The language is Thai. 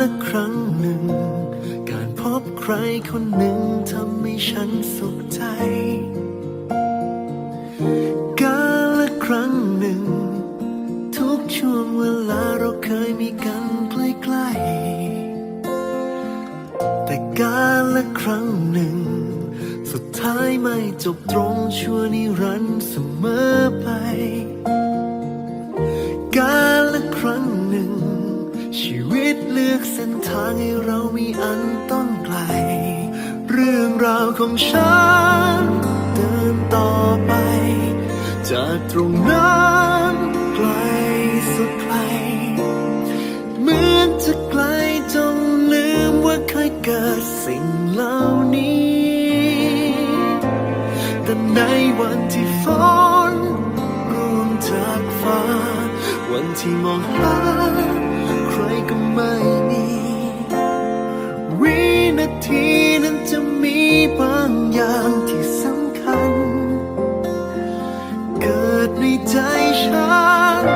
ละครั้งหนึ่ง การพบใครคนหนึ่งทำให้ฉันสุขใจ กาละครั้งหนึ่ง ทุกช่วงเวลาเราเคยมีกันใกล้ๆแต่กาละครั้งหนึ่ง สุดท้ายไม่จบตรงชั่วนิรันดร์เสมอไป กาละครั้งหนึ่ง ชีวิตเลือกเส้นทางให้เรามีอันต้องไกล เรื่องราวของฉันเดินต่อไป จากตรงนั้นไกลสุดไกล เหมือนจะไกลจนลืมว่าเคยเกิดสิ่งเหล่านี้แต่ในวันที่ฝนร่วงจากฟ้า วันที่มองหา ดในใจฉัน